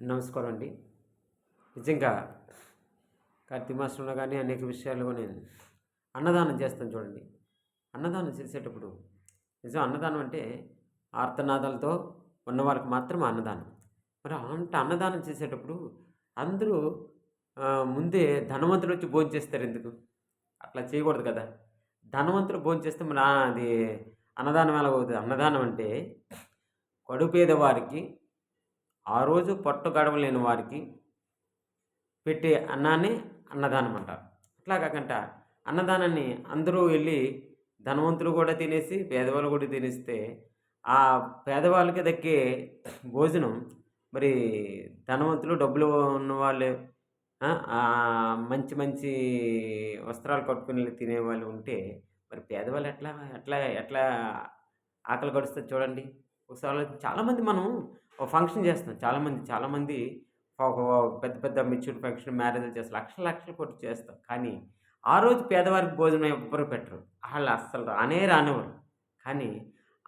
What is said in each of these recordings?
నమస్కారం అండి. నిజంగా కార్తీక మాసంలో కానీ అనేక విషయాల్లో నేను అన్నదానం చేస్తాను చూడండి. అన్నదానం చేసేటప్పుడు నిజం అన్నదానం అంటే ఆర్తనాదాలతో ఉన్న వాళ్ళకి మాత్రమే అన్నదానం. మరి అంటే అన్నదానం చేసేటప్పుడు అందరూ ముందే ధనవంతులు వచ్చి భోజనం చేస్తారు ఎందుకు? అట్లా చేయకూడదు కదా. ధనవంతులు భోజనం చేస్తే మన అది అన్నదానం ఎలా అవుతుంది అన్నదానం అంటే కడుపేద వారికి ఆ రోజు పట్టు గడవలేని వారికి పెట్టే అన్నాన్ని అన్నదానం అంటారు. అట్లా కాకుండా అన్నదానాన్ని అందరూ వెళ్ళి ధనవంతులు కూడా తినేసి పేదవాళ్ళు కూడా తినేస్తే ఆ పేదవాళ్ళకి దక్కే భోజనం మరి ధనవంతులు డబ్బులు ఉన్న వాళ్ళు మంచి మంచి వస్త్రాలు కట్టుకుని తినే వాళ్ళు ఉంటే మరి పేదవాళ్ళు ఎట్లా ఎట్లా ఎట్లా ఆకలి గడుస్తుంది చూడండి. ఒకసారి చాలామంది మనం ఫంక్షన్ చేస్తాం చాలామంది. చాలామంది పెద్ద పెద్ద మెచ్యూర్ ఫంక్షన్ మ్యారేజ్లు చేస్తాం లక్షల లక్షలు కొట్టి చేస్తాం కానీ ఆ రోజు పేదవారికి భోజనం ఎవ్వరు పెట్టరు. వాళ్ళు అస్సలు రానే రానివ్వరు. కానీ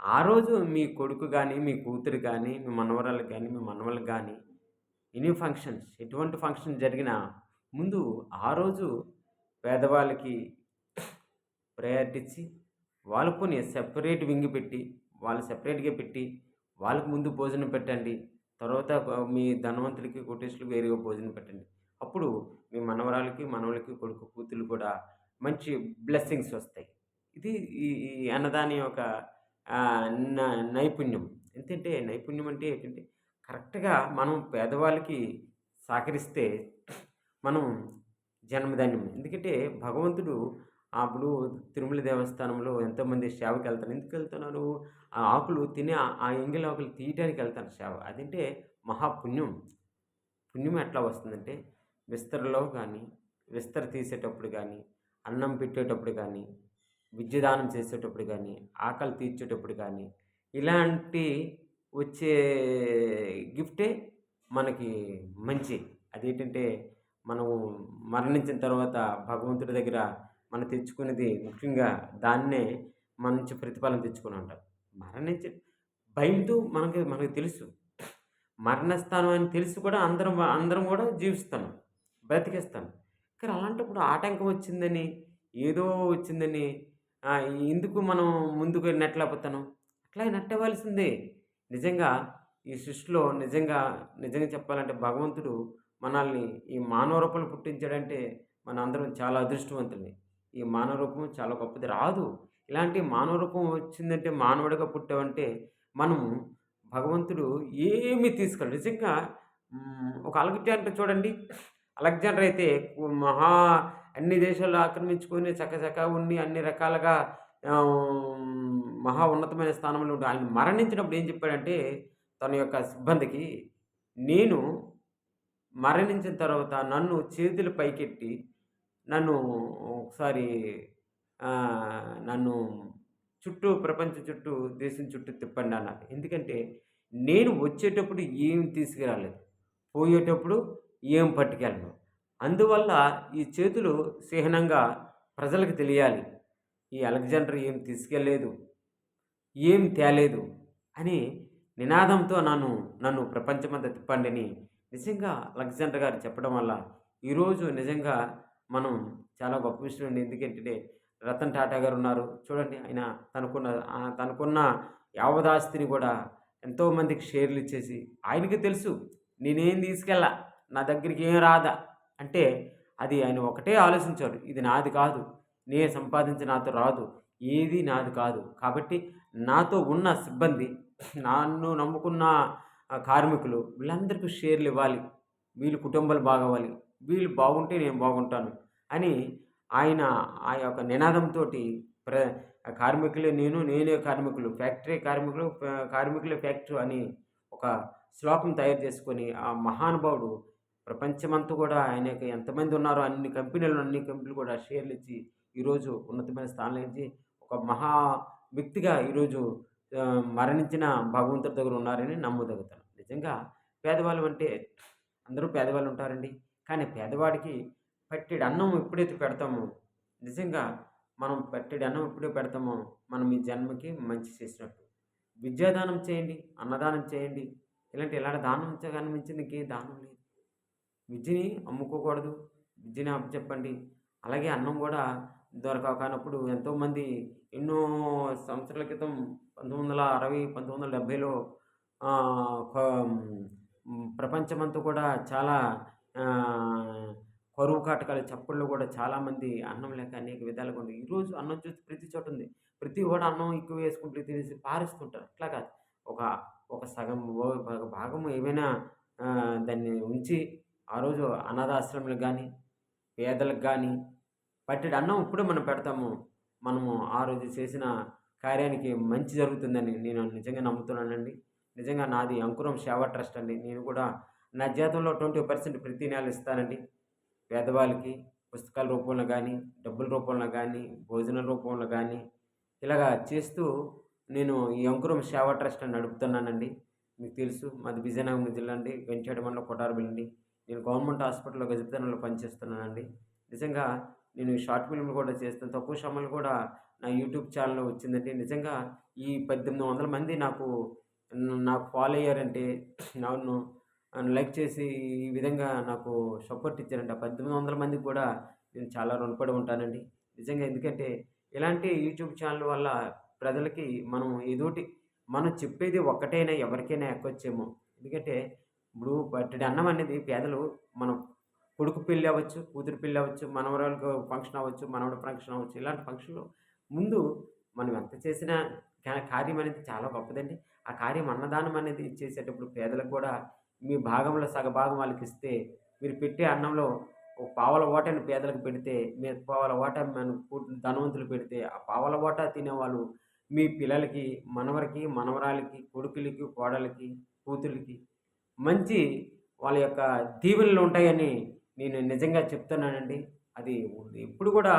ఆ రోజు మీ కొడుకు కానీ మీ కూతురు కానీ మీ మనవరాలు కానీ మీ మనవలు కానీ ఎనీ ఫంక్షన్స్ ఎటువంటి ఫంక్షన్ జరిగినా ముందు ఆ రోజు పేదవాళ్ళకి ప్రయారిటీ ఇచ్చి వాళ్ళు కొన్ని సెపరేట్ వింగి పెట్టి వాళ్ళు సెపరేట్గా పెట్టి వాళ్ళకి ముందు భోజనం పెట్టండి. తర్వాత మీ ధనవంతులకి కోటేశ్వరులకు వేరుగా భోజనం పెట్టండి. అప్పుడు మీ మనవరాలకి మనవలకి కొడుకు కూతురు కూడా మంచి బ్లెస్సింగ్స్ వస్తాయి. ఇది ఈ అన్నదాని యొక్క న- నైపుణ్యం. ఎందుకంటే నైపుణ్యం అంటే ఏంటంటే కరెక్ట్గా మనం పేదవాళ్ళకి సహకరిస్తే మనం జన్మధాన్యం. ఎందుకంటే భగవంతుడు అప్పుడు తిరుమల దేవస్థానంలో ఎంతోమంది సేవకి వెళ్తారు. ఎందుకు వెళ్తున్నారు? ఆ ఆకులు తినే ఆ- ఆ ఎంగిలి ఆకులు తీయటానికి వెళ్తారు సేవ. అదంటే మహాపుణ్యం. పుణ్యం ఎట్లా వస్తుందంటే విస్తరలో కానీ విస్తర తీసేటప్పుడు కానీ అన్నం పెట్టేటప్పుడు కానీ విద్యదానం చేసేటప్పుడు కానీ ఆకలి తీర్చేటప్పుడు కానీ ఇలాంటి వచ్చే గిఫ్టే మనకి మంచి. అదేంటంటే మనము మరణించిన తర్వాత భగవంతుడి దగ్గర మనం తెచ్చుకునేది ముఖ్యంగా దాన్నే మంచి ప్రతిఫలం తెచ్చుకుని అంట మరణించి భయంతో మనకి మనకు తెలుసు. మరణస్థానం అని తెలిసి కూడా అందరం అందరం కూడా జీవిస్తాను బ్రతికేస్తాను కానీ అలాంటప్పుడు ఆటంకం వచ్చిందని ఏదో వచ్చిందని ఎందుకు మనం ముందుకు నెట్టలేకపోతాను అట్లా నెట్టవలసిందే. నిజంగా ఈ సృష్టిలో నిజంగా నిజంగా చెప్పాలంటే భగవంతుడు మనల్ని ఈ మానవ రూపంలో పుట్టించాడంటే మన అందరం చాలా అదృష్టవంతుల్ని ఈ మానవ రూపం చాలా గొప్పది. రాదు. ఇలాంటి మానవ రూపం వచ్చిందంటే మానవుడిగా పుట్టామంటే మనము భగవంతుడు ఏమీ తీసుకెళ్ళి నిజంగా ఒక అలెగ్జాండర్ చూడండి. అలెగ్జాండర్ అయితే మహా అన్ని దేశాలు ఆక్రమించుకొని చక్కచక్క ఉండి అన్ని రకాలుగా మహా ఉన్నతమైన స్థానంలో ఉండి ఆయన మరణించినప్పుడు ఏం చెప్పాడంటే తన యొక్క సిబ్బందికి నేను మరణించిన తర్వాత నన్ను చేతులు పైకెట్టి నన్ను ఒకసారి నన్ను చుట్టూ ప్రపంచం చుట్టూ దేశం చుట్టూ తిప్పండి అన్నారు. ఎందుకంటే నేను వచ్చేటప్పుడు ఏం తీసుకురాలేదు. పోయేటప్పుడు ఏం పట్టుకెళ్ళను. అందువల్ల ఈ చేతులు చిహ్నంగా ప్రజలకు తెలియాలి. ఈ అలెగ్జాండర్ ఏం తీసుకెళ్ళలేదు. ఏం తేలేదు అని నినాదంతో నన్ను నన్ను ప్రపంచమంతా తిప్పండి అని నిజంగా అలెగ్జాండర్ గారు చెప్పడం వల్ల ఈరోజు నిజంగా మనం చాలా గొప్ప విషయం అండి ఎందుకంటే రతన్ టాటా గారు ఉన్నారు చూడండి ఆయన తనకున్న తనకున్న యావదాస్తిని కూడా ఎంతోమందికి షేర్లు ఇచ్చేసి ఆయనకి తెలుసు నేనేం తీసుకెళ్ళా నా దగ్గరికి ఏం రాదా అంటే అది ఆయన ఒకటే ఆలోచించారు ఇది నాది కాదు. నేను సంపాదించి నాతో రాదు. ఏది నాది కాదు. కాబట్టి నాతో ఉన్న సిబ్బంది నన్ను నమ్ముకున్న కార్మికులు వీళ్ళందరికీ షేర్లు ఇవ్వాలి. వీళ్ళు కుటుంబాలు బాగవ్వాలి. వీళ్ళు బాగుంటే నేను బాగుంటాను. అని ఆయన ఆ యొక్క నినాదంతో ప్ర కార్మికులే నేను నేనే కార్మికులు ఫ్యాక్టరీ కార్మికులు కార్మికులే ఫ్యాక్టరీ అని ఒక శ్లోకం తయారు చేసుకొని ఆ మహానుభావుడు ప్రపంచమంతా కూడా ఆయనకు ఎంతమంది ఉన్నారో అన్ని కంపెనీలు అన్ని కంపెనీలు కూడా షేర్లు ఇచ్చి ఈరోజు ఉన్నతమైన స్థానంలో ఇచ్చి ఒక మహా వ్యక్తిగా ఈరోజు మరణించిన భగవంతుడి దగ్గర ఉన్నారని నమ్మదగుతాను. నిజంగా పేదవాళ్ళు అంటే అందరూ పేదవాళ్ళు ఉంటారండి. కానీ పేదవాడికి పట్టెడు అన్నం ఎప్పుడైతే పెడతామో నిజంగా మనం పట్టెడు అన్నం ఎప్పుడూ పెడతామో మనం ఈ జన్మకి మంచి చేసినట్టు. విద్యాదానం చేయండి అన్నదానం చేయండి. ఇలాంటి ఇలాంటి దానం కానీ ఇంకే దానం లేదు. విద్యని అమ్ముకోకూడదు. విద్యని చెప్పండి. అలాగే అన్నం కూడా దొరకనప్పుడు ఎంతోమంది ఎన్నో సంవత్సరాల క్రితం పంతొమ్మిది వందల అరవై పంతొమ్మిది వందల డెబ్భైలో ప్రపంచమంతా కూడా చాలా పరువు కాటకాలు చప్పళ్ళు కూడా చాలామంది అన్నం లేక అనేక విధాలుగా ఉంది ఈరోజు అన్నం చూసి ప్రతి చోట ఉంది. ప్రతి కూడా అన్నం ఎక్కువ వేసుకుంటూ తినేసి పారేస్తుంటారు. అట్లా కాదు. ఒక ఒక సగం భాగం ఏమైనా దాన్ని ఉంచి ఆ రోజు అనాథాశ్రమాలకు కానీ పేదలకు కానీ పట్టెడు అన్నం ఇప్పుడే మనం పెడతాము. మనము ఆ రోజు చేసిన కార్యానికి మంచి జరుగుతుందని నేను నిజంగా నమ్ముతున్నానండి. నిజంగా నాది అంకురం సేవా ట్రస్ట్ అండి. నేను కూడా నా జీతంలో ట్వంటీ పర్సెంట్ ప్రతి నెల ఇస్తానండి. పేదవాళ్ళకి పుస్తకాల రూపంలో కానీ డబ్బుల రూపంలో కానీ భోజన రూపంలో కానీ ఇలాగా చేస్తూ నేను ఈ అంకురం సేవా ట్రస్ట్ అని నడుపుతున్నానండి. మీకు తెలుసు మాది విజయనగరం జిల్లా అండి. వెంచేట మండలం కొటారబిల్లి నేను గవర్నమెంట్ హాస్పిటల్లో గజపతనంలో పనిచేస్తున్నానండి. నిజంగా నేను షార్ట్ ఫిల్మ్లు కూడా చేస్తాను. తక్కువ సమయంలో కూడా నా యూట్యూబ్ ఛానల్ వచ్చిందంటే నిజంగా ఈ పద్దెనిమిది వందల మంది నాకు నాకు ఫాలో అయ్యారంటే నన్ను లైక్ చేసి ఈ విధంగా నాకు సపోర్ట్ ఇచ్చారండి ఆ పద్దెనిమిది వందల మందికి కూడా నేను చాలా రుణపడి ఉంటానండి. నిజంగా ఎందుకంటే ఇలాంటి యూట్యూబ్ ఛానల్ వల్ల ప్రజలకి మనం ఏదోటి మనం చెప్పేది ఒక్కటైనా ఎవరికైనా ఎక్కొచ్చేమో. ఎందుకంటే ఇప్పుడు బట్టడి అన్నం అనేది పేదలు మనం కొడుకు పెళ్ళి అవ్వచ్చు కూతురు పెళ్ళి అవ్వచ్చు మనవరాలకు ఫంక్షన్ అవ్వచ్చు మనవడు ఫంక్షన్ అవ్వచ్చు ఇలాంటి ఫంక్షన్లు ముందు మనం ఎంత చేసినా కార్యం అనేది చాలా గొప్పదండి. ఆ కార్యం అన్నదానం అనేది చేసేటప్పుడు పేదలకు కూడా మీ భాగంలో సగభాగం వాళ్ళకి ఇస్తే మీరు పెట్టే అన్నంలో ఒక పావల ఓటని పేదలకు పెడితే మీరు పావల ఓట మన ధనవంతులు పెడితే ఆ పావల ఓట తినేవాళ్ళు మీ పిల్లలకి మనవరికి మనవరాలకి కొడుకులకి కోడలకి కూతురికి మంచి వాళ్ళ యొక్క దీవెనలు ఉంటాయని నేను నిజంగా చెప్తున్నానండి. అది ఎప్పుడు కూడా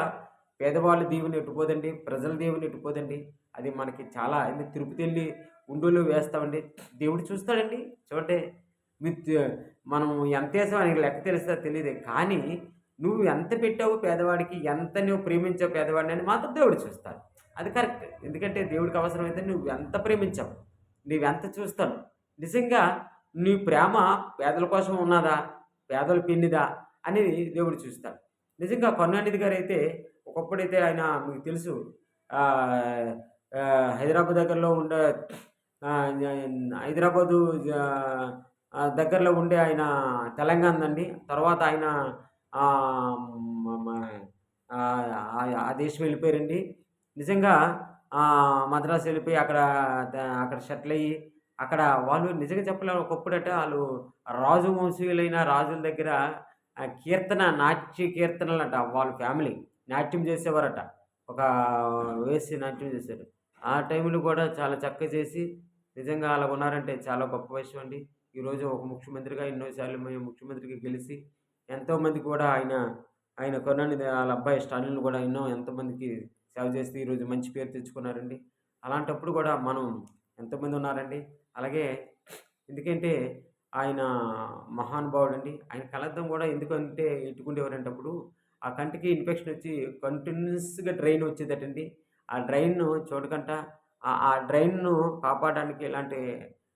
పేదవాళ్ళ దీవెని ఎట్టుకోదండి ప్రజల దీవెని ఎట్టుకోదండి. అది మనకి చాలా తిరుపతి వెళ్ళి ఉండులో వేస్తామండి. దేవుడు చూస్తాడండి. చూడండి మనం ఎంత వేసావు అని లెక్క తెలుస్తా తెలియదు కానీ నువ్వు ఎంత పెట్టావు పేదవాడికి ఎంత నువ్వు ప్రేమించావు పేదవాడిని అని మాత్రం దేవుడు చూస్తాడు. అది కరెక్ట్. ఎందుకంటే దేవుడికి అవసరమైతే నువ్వు ఎంత ప్రేమించావు నువ్వెంత చూస్తాను నిజంగా నీ ప్రేమ పేదల కోసం ఉన్నదా పేదల పిన్నిదా అనేది దేవుడు చూస్తాడు. నిజంగా కొన్నానిధి గారు అయితే ఒకప్పుడైతే ఆయన మీకు తెలుసు హైదరాబాద్ దగ్గరలో ఉండే హైదరాబాదు దగ్గరలో ఉండే ఆయన తెలంగాణ అండి తర్వాత ఆయన ఆ దేశం వెళ్ళిపోయారండి. నిజంగా మద్రాసు వెళ్ళిపోయి అక్కడ అక్కడ సెటిల్ అయ్యి అక్కడ వాళ్ళు నిజంగా చెప్పలేరు ఒకప్పుడట వాళ్ళు రాజు వంశీయులైన రాజుల దగ్గర కీర్తన నాట్య కీర్తనలు వాళ్ళ ఫ్యామిలీ. నాట్యం చేసేవారట. ఒక వేసి నాట్యం చేశారు. ఆ టైంలో కూడా చాలా చక్కగా చేసి నిజంగా అలా ఉన్నారంటే చాలా గొప్ప విషయం అండి. ఈరోజు ఒక ముఖ్యమంత్రిగా ఎన్నోసార్లు మేము ముఖ్యమంత్రికి గెలిచి ఎంతోమంది కూడా ఆయన ఆయన కొనని వాళ్ళ అబ్బాయి స్టాలిన్ కూడా ఎన్నో ఎంతోమందికి సేవ చేస్తే ఈరోజు మంచి పేరు తెచ్చుకున్నారండి. అలాంటప్పుడు కూడా మనం ఎంతోమంది ఉన్నారండి? అలాగే ఎందుకంటే ఆయన మహానుభావుడు అండి ఆయన కలద్దం కూడా ఎందుకంటే ఎట్టుకుండేవారంటే అప్పుడు ఆ కంటికి ఇన్ఫెక్షన్ వచ్చి కంటిన్యూస్గా డ్రైన్ వచ్చేదటండి. ఆ డ్రైన్ను చూడకంట ఆ డ్రైన్ను కాపాడడానికి ఇలాంటి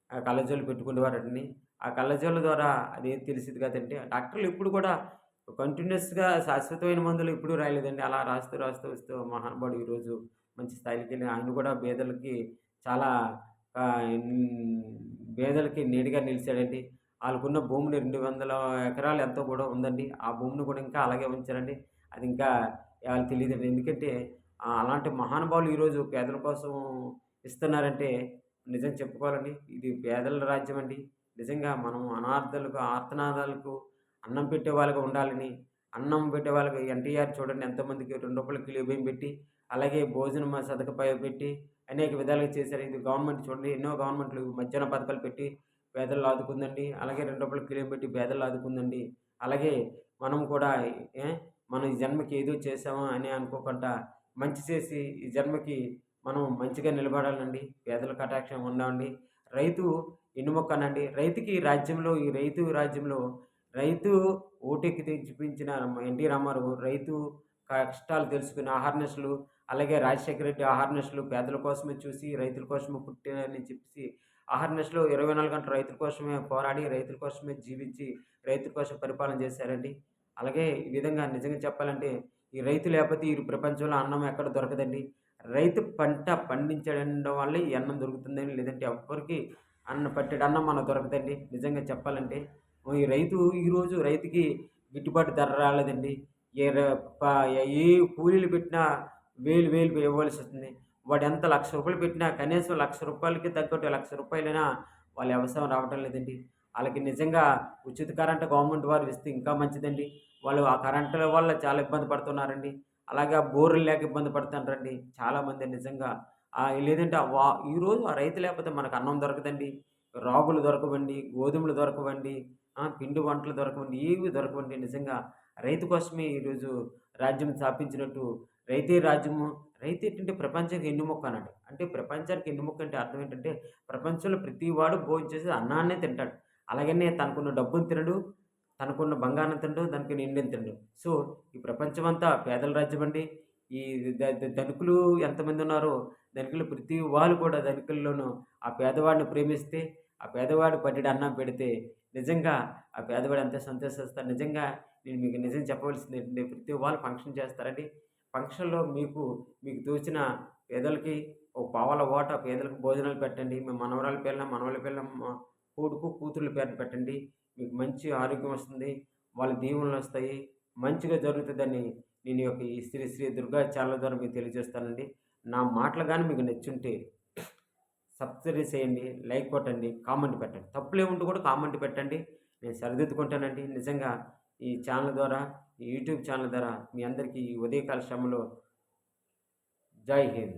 కళ్ళజోలు పెట్టుకునేవారండి. ఆ కళ్ళజోళ్ళ ద్వారా అది తెలిసింది కదండి డాక్టర్లు ఇప్పుడు కూడా కంటిన్యూస్గా శాశ్వతమైన మందులు ఇప్పుడు రాయలేదండి. అలా రాస్తూ రాస్తూ వస్తూ మహానుభావుడు ఈరోజు మంచి స్థాయికి వెళ్ళి ఆయన కూడా పేదలకి చాలా పేదలకి నేడుగా నిలిచాడండి. వాళ్ళకున్న భూమిని రెండు వందల ఎకరాలు ఎంతో కూడా ఉందండి. ఆ భూమిని కూడా ఇంకా అలాగే ఉంచారండి. అది ఇంకా వాళ్ళు తెలియదండి ఎందుకంటే అలాంటి మహానుభావులు ఈరోజు పేదల కోసం ఇస్తున్నారంటే నిజం చెప్పుకోవాలండి. ఇది పేదల రాజ్యం అండి. నిజంగా మనం అనార్థాలకు ఆర్తనాదాలకు అన్నం పెట్టే వాళ్ళకి ఉండాలని అన్నం పెట్టే వాళ్ళకి ఎన్టీఆర్ చూడండి ఎంతమందికి రెండు రూపాయల కిలో బియ్యం పెట్టి అలాగే భోజనం సదకపై పెట్టి అనేక విధాలుగా చేశారు. ఇది గవర్నమెంట్ చూడండి ఎన్నో గవర్నమెంట్లు మధ్యాహ్న పథకాలు పెట్టి పేదలు ఆదుకుందండి. అలాగే రెండు రూపాయల కిలో పెట్టి పేదలు ఆదుకుందండి. అలాగే మనం కూడా మనం ఈ జన్మకి ఏదో చేసామా అని అనుకోకుండా మంచి చేసి ఈ జన్మకి మనం మంచిగా నిలబడాలండి. పేదల కటాక్షం ఉండండి రైతు ఇనుమొక్కనండి రైతుకి రాజ్యంలో ఈ రైతు రాజ్యంలో రైతు ఓటెక్కి చూపించిన ఎన్టీ రామారావు రైతు కష్టాలు తెలుసుకుని ఆహార్నెస్లు అలాగే రాజశేఖర రెడ్డి ఆహార్నెస్లు పేదల కోసమే చూసి రైతుల కోసమే పుట్టినని చెప్పి ఆహార ఇరవై నాలుగు గంటల రైతుల కోసమే పోరాడి రైతుల కోసమే జీవించి రైతుల కోసం పరిపాలన చేశారండి. అలాగే ఈ విధంగా నిజంగా చెప్పాలంటే ఈ రైతు లేకపోతే ఈ ప్రపంచంలో అన్నం ఎక్కడ దొరకదండి. రైతు పంట పండించడం వల్ల ఈ అన్నం దొరుకుతుందని లేదంటే ఎవ్వరికి అన్నం పట్టెడు అన్నం మనకు దొరకదండి. నిజంగా చెప్పాలంటే ఈ రైతు ఈరోజు రైతుకి గిట్టుబాటు ధర రాలేదండి. ఏ ఏ కూలీలు పెట్టినా వేలు వేలు ఇవ్వాల్సి వస్తుంది. వాడు ఎంత లక్ష రూపాయలు పెట్టినా కనీసం లక్ష రూపాయలకి తగ్గట్టు లక్ష రూపాయలైనా వాళ్ళ వ్యవసాయం రావటం లేదండి. వాళ్ళకి నిజంగా ఉచిత కరెంటు గవర్నమెంట్ వారు ఇస్తే ఇంకా మంచిదండి. వాళ్ళు ఆ కరెంటుల వల్ల చాలా ఇబ్బంది పడుతున్నారండి. అలాగే ఆ బోర్లు లేక ఇబ్బంది పడుతుంటారండి చాలామంది నిజంగా లేదంటే వా ఈరోజు ఆ రైతు లేకపోతే మనకు అన్నం దొరకదండి. రాగులు దొరకవండి గోధుమలు దొరకవండి పిండి వంటలు దొరకవండి ఏవి దొరకవండి నిజంగా. రైతు కోసమే ఈరోజు రాజ్యం స్థాపించినట్టు రైతే రాజ్యము రైతు ఏంటంటే ప్రపంచానికి ఎన్నుముక్క అన్నాడు అంటే ప్రపంచానికి ఎన్నుముక్క అంటే అర్థం ఏంటంటే ప్రపంచంలో ప్రతి వాడు భోజనం చేసి అన్నాన్నే తింటాడు. అలాగనే తనకున్న డబ్బును తినడు తనకున్న బంగారం తిండు దానికి నిండిన తిండు. సో ఈ ప్రపంచం అంతా పేదల రాజ్యం అండి ఈ ద- ధనికులు ఎంతమంది ఉన్నారో ధనికులు ప్రతి వాళ్ళు కూడా ధనికుల్లోనూ ఆ పేదవాడిని ప్రేమిస్తే ఆ పేదవాడు పట్టిన అన్నం పెడితే నిజంగా ఆ పేదవాడు ఎంత సంతోషిస్తారు నిజంగా నేను మీకు నిజం చెప్పవలసింది ఏంటంటే ప్రతి వాళ్ళు ఫంక్షన్ చేస్తారండి. ఫంక్షన్లో మీకు మీకు తోచిన పేదలకి ఒక పావల ఓట పేదలకు భోజనాలు పెట్టండి. మీ మనవరాల పిల్లల మనవల పిల్లల కొడుకు కూతుర్ల పేరు పెట్టండి. మీకు మంచి ఆరోగ్యం వస్తుంది వాళ్ళ దీవెనలు వస్తాయి మంచిగా జరుగుతుందని నేను యొక్క ఈ శ్రీ శ్రీ దుర్గా ఛానల్ ద్వారా మీకు తెలియజేస్తానండి. నా మాటలు కానీ మీకు నచ్చుంటే సబ్స్క్రైబ్ చేయండి లైక్ కొట్టండి కామెంట్ పెట్టండి. తప్పులే ఉంటే కూడా కామెంట్ పెట్టండి. నేను సరిదిద్దుకుంటానండి. నిజంగా ఈ ఛానల్ ద్వారా ఈ యూట్యూబ్ ఛానల్ ద్వారా మీ అందరికీ ఈ ఉదయకాల శ్రమలో జై హింద్.